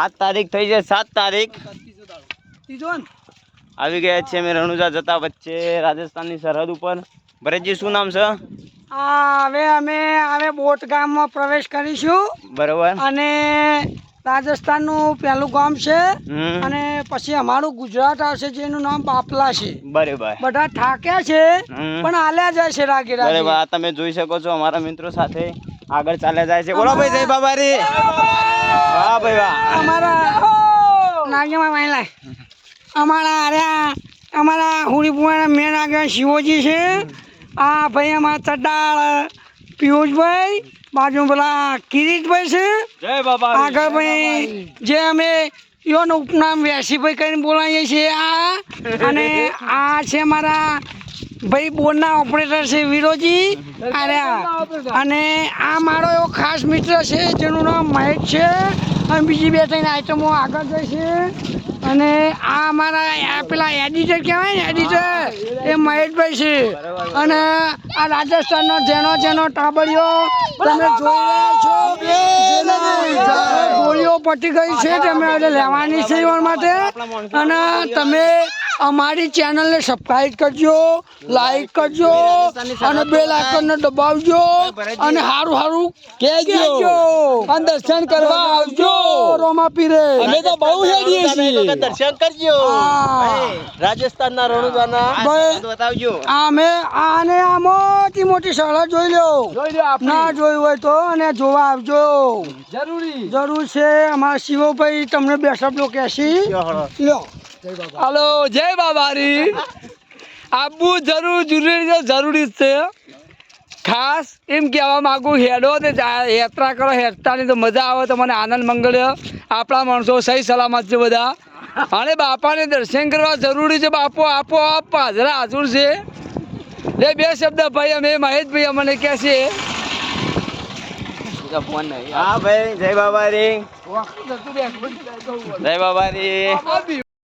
આજ તારીખ થઈ છે સાત તારીખ. આવી ગયા છે અમે રણુજા જતા વચ્ચે રાજસ્થાનની સરહદ ઉપર. ભરતજી શું નામ છે? હવે અમે હવે બોટ ગામમાં પ્રવેશ કરીશું. બરોબર. અને રાજસ્થાનનું પહેલું ગામ છે. અને પછી અમારું ગુજરાત આવશે જેનું નામ બાપલા છે. બરોબર. બધા થાક્યા છે. પણ આલ્યા જાય છે રાગે બરોબર આ તમે જોઈ શકો છો અમારા મિત્રો સાથે આગળ ચાલ્યા જાય છે. બોલો ભાઈ જય બાબારી. વાહ ભાઈ વાહ. નાગેમાં મહિલા અમારા આર્યા અમારા હુડીપુરાના મેન આગળ શિવજી છે. આ ભાઈ અમારા ચડાળ પિયુષભાઈ બાજુ પેલા કિરીટભાઈ છે. જય બાબા આગળ ભાઈ જે અમે યોનું ઉપનામ વ્યાસીભાઈ કરીને બોલાવીએ છીએ આ. અને આ છે મારા ભાઈ બોરના ઓપરેટર છે વિરોજી. અને આ મારો એવો ખાસ મિત્ર છે, જેનું નામ મહેશ છે. અને બીજી બે ત્રણ આઈટમો આગળ જશે અને આ અમારા પેલા એડિટર કહેવાય ને એડિટર એ મહેશભાઈ છે. અને આ રાજસ્થાનનો જેનો જેનો ટાબડિયો, તમે જોઈ રહ્યા છો ગોળીઓ પટી ગઈ છે તમે લેવાની છે માટે. અને તમે અમારી ચેનલને સબસ્ક્રાઇબ કરજો લાઈક કરજો અને બેલ આઇકનને દબાવજો અને સારું સારું કહેજો. અને દર્શન કરવા આવજો. રોમા પીરે. અમે તો બહુ હેડીએ છીએ. દર્શન કરજો. રાજસ્થાનના રણુજાના ભાઈ બતાવજો. અમે આને આ મોટી મોટી શાળા જોઈ લો લો. ના જોયું હોય તો અને જોવા આવજો. જરૂરી. જરૂર છે અમારા શિવભાઈ તમને બે લો કેસી લ્યો. હાલો જય બાબારી. આપવું જરૂર જરૂરી છે જરૂરી જ છે. ખાસ એમ કહેવા માગું હેડો તે યાત્રા કરો હેડતાની તો મજા આવે તો મને આનંદ મંગળ આપણા માણસો સહી સલામત છે બધા. અને બાપાને દર્શન કરવા જરૂરી છે બાપો આપો આપ હાજરા હાજર છે. લે બે શબ્દ ભાઈ અમે મહેશભાઈ અમને કહે છે. હા ભાઈ જય બાબારી. જય બાબારી. બાબા